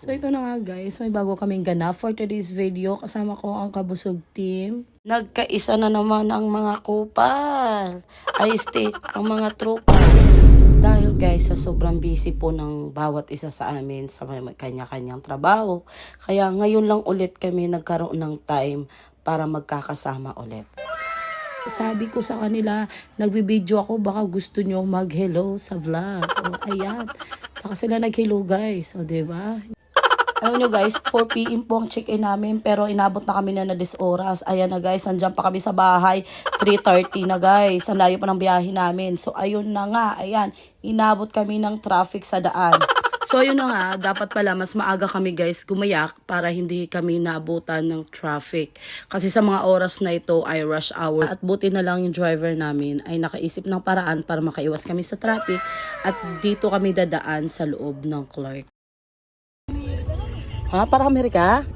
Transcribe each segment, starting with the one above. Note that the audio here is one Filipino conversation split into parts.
So ito na nga guys, may bago kaming ganap for today's video. Kasama ko ang Kabusog Team. Nagkaisa na naman ang mga kupal. Ay, stay, ang mga tropa. Dahil guys, sa sobrang busy po ng bawat isa sa amin sa kanya-kanyang trabaho. Kaya ngayon lang ulit kami nagkaroon ng time para magkakasama ulit. Sabi ko sa kanila, nagbibideo ako, baka gusto nyo mag-hello sa vlog. O, ayan. Saka sila nag-hello guys. O, diba? Alam nyo guys, 4 p.m. po ang check-in namin pero inabot na kami na na this oras. Ayan na guys, andyan pa kami sa bahay. 3.30 na guys. Ang layo pa ng biyahe namin. So ayun na nga, ayan. Inabot kami ng traffic sa daan. So ayun na nga, dapat pala mas maaga kami guys gumayak para hindi kami naabutan ng traffic. Kasi sa mga oras na ito ay rush hour. At buti na lang yung driver namin ay nakaisip ng paraan para makaiwas kami sa traffic. At dito kami dadaan sa loob ng Clark. Ha? Para Amerika?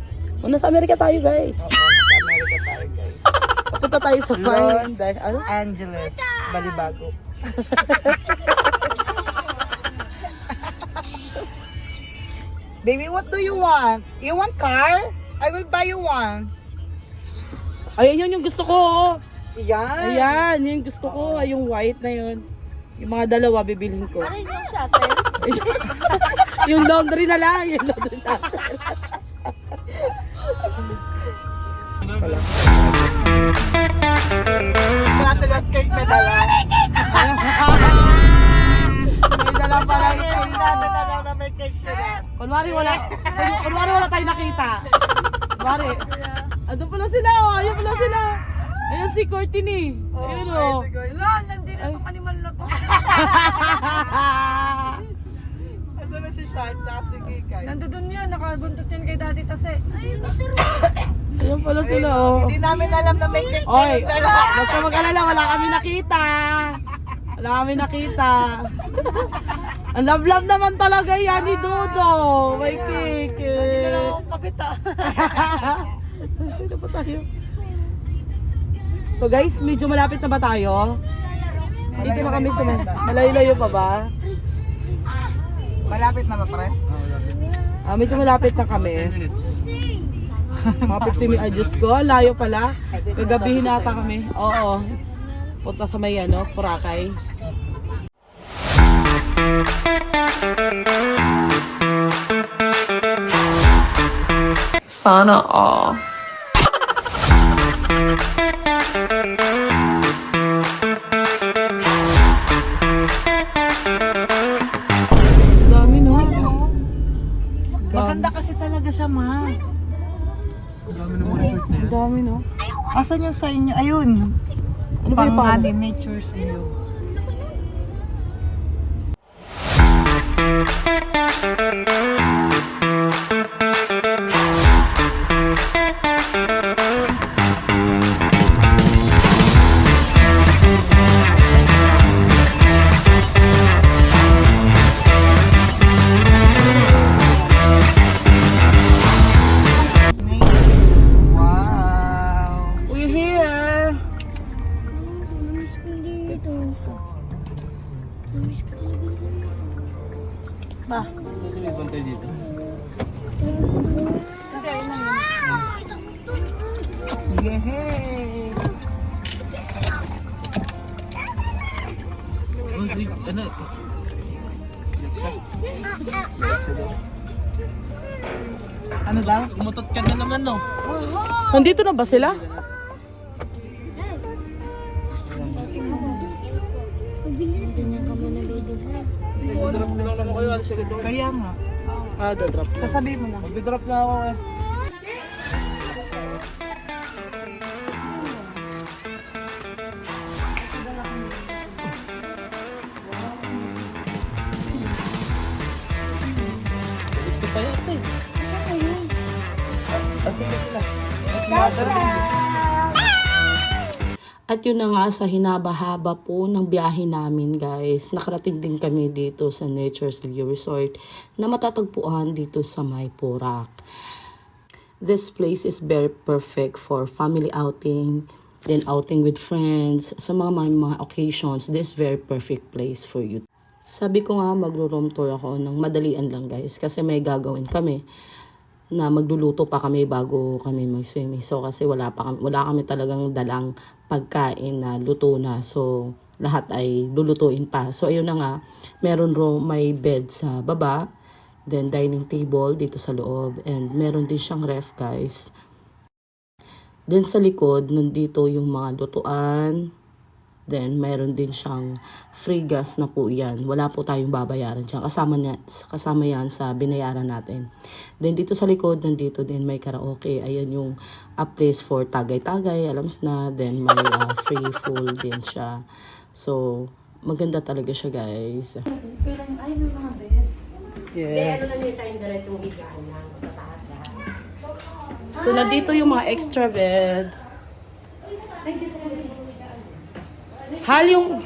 O, nasa Amerika tayo, guys. Amerika tayo guys. Papunta tayo sa. Los Ano? Angeles, Balibago. Baby, what do you want? You want car? I will buy you one. Ayan yun yung gusto ko. oh. Yan. Ayan, yun yung gusto ko. Ay, yung white na yun. Yung mga dalawa, bibilhin ko. Ano yung shuttle? yung laundry na lang. Yung laundry sa Wala silang cake na dala. May dala pala ito. namin alam na may cake sila. Kunwari wala, kunwari wala tayo nakita. Kunwari. Andun pala sila, oh. Ayun pala sila. Ayan si Courtney. Ayun, oh. Wala, nandito na itong animal na to. Na Sean, tsaka si Kikay. Nandun yan, nakabuntot yan kay Daddy Tase. Ayun pala sila, oh. Hindi namin alam na may cake Oy, na huwag ka mag-alala, wala kami nakita. Wala kami nakita. Ang love-love naman talaga yan ni Dodo. May cake. kapita. Dito pa tayo. So guys, medyo malapit na ba tayo? Dito na kami sa malayo-layo pa ba? Malapit na ba, pre? Ah, medyo malapit na kami. Mga 50 minutes. Ay, Diyos ko, layo pala. Gagabihin nata kami. Oo. Punta sa may ano, Boracay. Sana all. Maganda kasi talaga siya, ma. Ang dami no. Asan yung sa inyo? Ayun. Ano ba yung Pang pangalan? anim nature's view. Yehey! Ano daw? Umutot ka na naman, no? Nandito na ba sila? Kaya nga. Ah, dadrop. Sasabihin mo na. Mag-drop na ako eh. At yun na nga sa hinaba-haba po ng biyahe namin guys. Nakarating din kami dito sa Nature's View Resort na matatagpuan dito sa May Purak. This place is very perfect for family outing, then outing with friends, sa mga mga, occasions. This is very perfect place for you. Sabi ko nga magro-room tour ako ng madalian lang guys kasi may gagawin kami na magluluto pa kami bago kami mag-swimming. So kasi wala pa kami, wala kami talagang dalang pagkain na luto na. So lahat ay lulutuin pa. So ayun na nga, meron ro may bed sa baba, then dining table dito sa loob and meron din siyang ref guys. Then sa likod, nandito yung mga lutuan, Then, meron din siyang free gas na po yan. Wala po tayong babayaran dyan. Kasama, niya, kasama yan sa binayaran natin. Then, dito sa likod, nandito din may karaoke. Ayan yung a place for tagay-tagay, alams na. Then, may uh, free full din siya. So, maganda talaga siya, guys. Yes. So, nandito yung mga extra bed. Hal yung...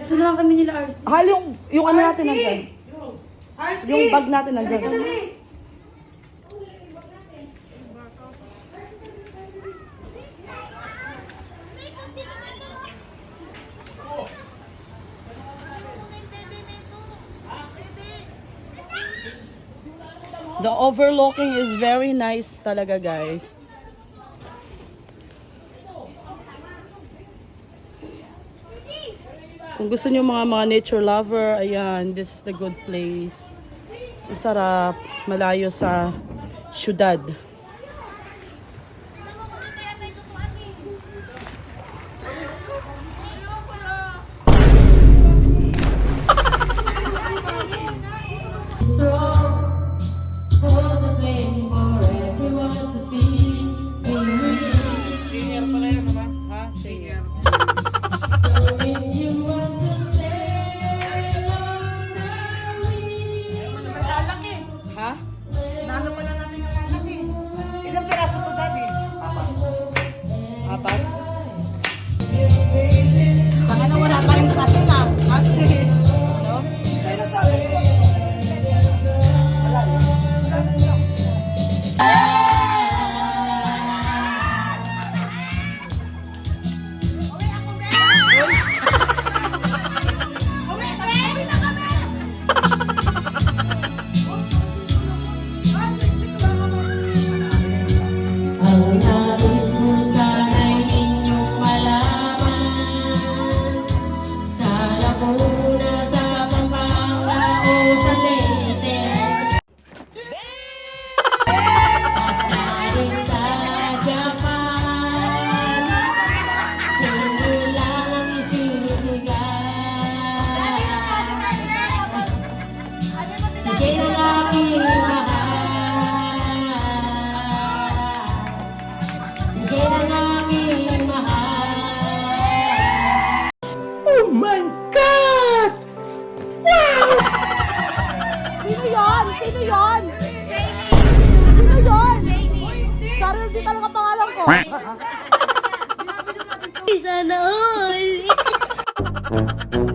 Ito na lang kami nila RC. Hal yung... Yung ano natin nandyan. Yung bag natin nandyan. The overlooking is very nice talaga, guys. Kung gusto niyo mga mga nature lover, ayan, this is the good place. Masarap, malayo sa syudad. Hindi talaga pangalan ko. Sana all